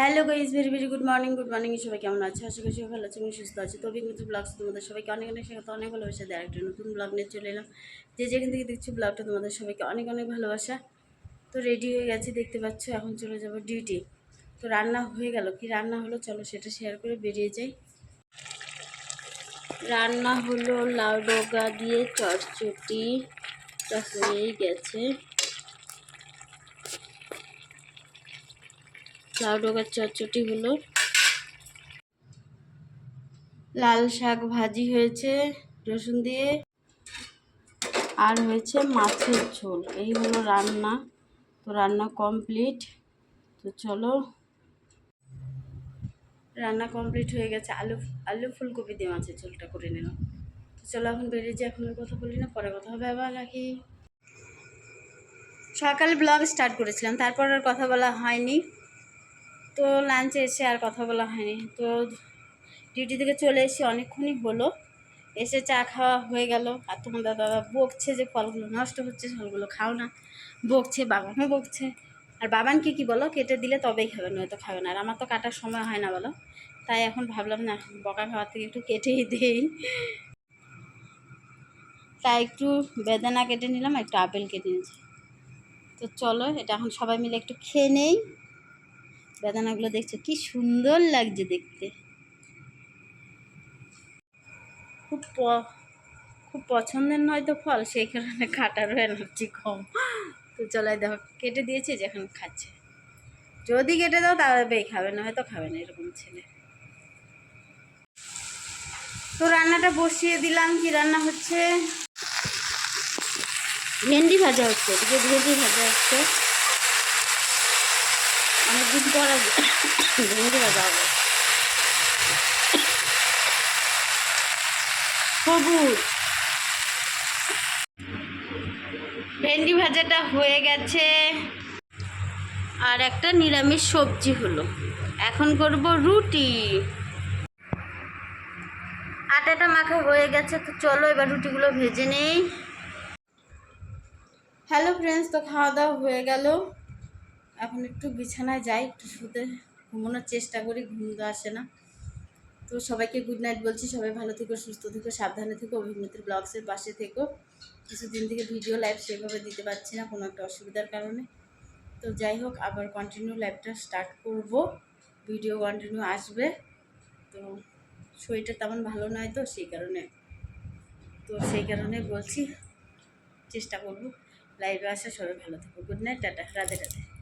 Hello guys very very good morning good morning সবাই কেমন আছে? আশা করি সবাই ভালো আছে এবং সুস্থ আছে। তো অভিজ্ঞতা ব্লগস তোমাদের সবাইকে অনেক অনেক স্বাগত, অনেক ভালোবাসা। দেয় একটা নতুন ব্লগ নিয়ে চলে এলাম। যে যেখান থেকে দেখছি ব্লগটা তোমাদের সবাইকে অনেক অনেক ভালোবাসা। তো রেডি হয়ে গেছি, দেখতে পাচ্ছ, এখন চলে যাব ডিউটি তো রান্না হয়ে গেল, কি রান্না হলো চলো সেটা শেয়ার করে বেরিয়ে যাই। রান্না হলো লাউ ডগা দিয়ে চটচটি হয়েই গেছে। লাউ ডগার চটচটি হলো। লাল শাক ভাজি হয়েছে রসুন দিয়ে। আর হয়েছে মাছের ঝোল। এই হলো রান্না। তো রান্না কমপ্লিট। তো চলো। রান্না কমপ্লিট হয়ে গেছে। আলু আলু ফুলকপি দিয়ে মাছের ঝোলটা করে নিলাম। তো চলো, এখন বেরিয়ে যাই। এখন কথা বলি না। পরে কথা হবে আবার রাখি। সকালে ব্লগ স্টার্ট করেছিলাম। তারপর আর কথা বলা হয়নি। তো লাঞ্চে এসে আর কথা বলা হয়নি। তো ডিউটি থেকে চলে এসে অনেকক্ষণই হলো। এসে চা খাওয়া হয়ে গেল। আর তোমার দাদা বকছে যে ফলগুলো নষ্ট হচ্ছে, ফলগুলো খাও না। বকছে বাবানও বকছে। আর বাবানকে কি বলো, কেটে দিলে তবেই খাবে, নয়তো খাবে না। আর আমার তো কাটার সময় হয় না বলো। তাই এখন ভাবলাম না, বকা খাওয়ার থেকে একটু কেটেই দেই। তাই একটু বেদানা কেটে নিলাম, একটু আপেল কেটে নিয়েছি। তো চলো, এটা এখন সবাই মিলে একটু খেয়ে নেই। বেদানাগুলো দেখছ, কি সুন্দর লাগছে দেখতে। খুব প- খুব পছন্দের নয় তো ফল, সেই কারণে কাটারও এনার্জি কম। তো চলাই দেখো, কেটে দিয়েছি যে এখন খাচ্ছে। যদি কেটে দাও তবেই খাবে না, হয়তো খাবে না, এরকম ছেলে। তো রান্নাটা বসিয়ে দিলাম, কি রান্না হচ্ছে? ভেন্ডি ভাজা হচ্ছে ভেন্ডি ভাজা হচ্ছে। হবে। সবুজ ভেন্ডি ভাজাটা হয়ে গেছে। আর একটা নিরামিষ সবজি হলো। এখন করব রুটি। আটাটা মাখা হয়ে গেছে, তো চলো এবার রুটিগুলো ভেজে নেই। হ্যালো ফ্রেন্ডস, তো খাওয়া দাওয়া হয়ে গেল। এখন একটু বিছানায় যাই, একটু শুতে ঘুমানোর চেষ্টা করি, ঘুম তো আসে না। তো সবাইকে গুড নাইট বলছি, সবাই ভালো থেকো, সুস্থ থেকো, সাবধানে থেকো, অভিনেত্রী ব্লগসের পাশে থেকো। কিছুদিন থেকে ভিডিও লাইভ সেভাবে দিতে পারছি না, কোনো একটা অসুবিধার কারণে। তো যাই হোক, আবার কন্টিনিউ লাইভটা স্টার্ট করব। ভিডিও কন্টিনিউ আসবে। তো শরীরটা তেমন ভালো নয় তো, সেই কারণে। তো সেই কারণে বলছি, চেষ্টা করব। লাইভে আসা, সবাই ভালো থেকো। Good night tata, Radhe Radhe.